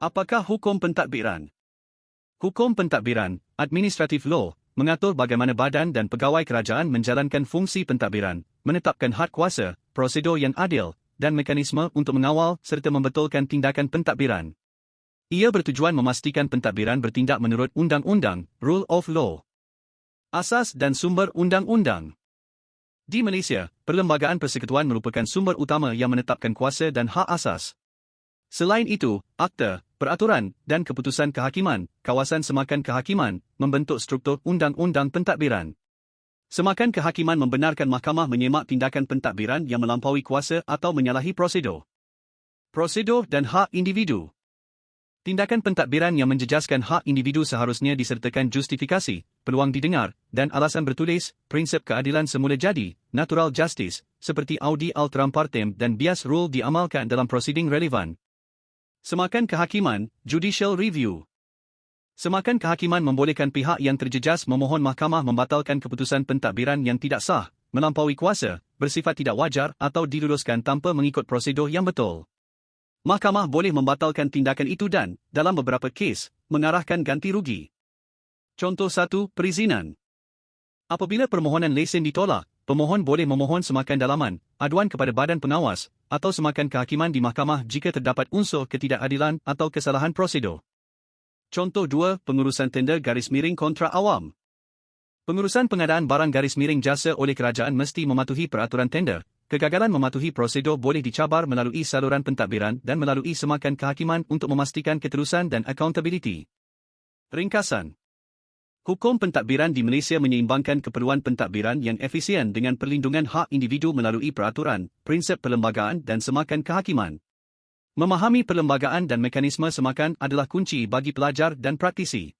Apakah hukum pentadbiran? Hukum pentadbiran, administrative law, mengatur bagaimana badan dan pegawai kerajaan menjalankan fungsi pentadbiran, menetapkan had kuasa, prosedur yang adil, dan mekanisme untuk mengawal serta membetulkan tindakan pentadbiran. Ia bertujuan memastikan pentadbiran bertindak menurut undang-undang, rule of law. Asas dan sumber undang-undang. Di Malaysia, Perlembagaan Persekutuan merupakan sumber utama yang menetapkan kuasa dan hak asas. Selain itu, akta, peraturan dan keputusan kehakiman, kawasan semakan kehakiman, membentuk struktur undang-undang pentadbiran. Semakan kehakiman membenarkan mahkamah menyemak tindakan pentadbiran yang melampaui kuasa atau menyalahi prosedur. Prosedur dan hak individu. Tindakan pentadbiran yang menjejaskan hak individu seharusnya disertakan justifikasi, peluang didengar, dan alasan bertulis, prinsip keadilan semula jadi, natural justice, seperti Audi Altram Partem dan bias rule diamalkan dalam prosiding relevan. Semakan kehakiman, judicial review. Semakan kehakiman membolehkan pihak yang terjejas memohon mahkamah membatalkan keputusan pentadbiran yang tidak sah, melampaui kuasa, bersifat tidak wajar atau diluluskan tanpa mengikut prosedur yang betul. Mahkamah boleh membatalkan tindakan itu dan, dalam beberapa kes, mengarahkan ganti rugi. Contoh satu, perizinan. Apabila permohonan lesen ditolak, pemohon boleh memohon semakan dalaman, aduan kepada badan pengawas, atau semakan kehakiman di mahkamah jika terdapat unsur ketidakadilan atau kesalahan prosedur. Contoh 2, pengurusan tender garis miring kontra awam. Pengurusan pengadaan barang garis miring jasa oleh kerajaan mesti mematuhi peraturan tender. Kegagalan mematuhi prosedur boleh dicabar melalui saluran pentadbiran dan melalui semakan kehakiman untuk memastikan keterusan dan accountability. Ringkasan Hukum pentadbiran di Malaysia menyeimbangkan keperluan pentadbiran yang efisien dengan perlindungan hak individu melalui peraturan, prinsip perlembagaan dan semakan kehakiman. Memahami perlembagaan dan mekanisme semakan adalah kunci bagi pelajar dan praktisi.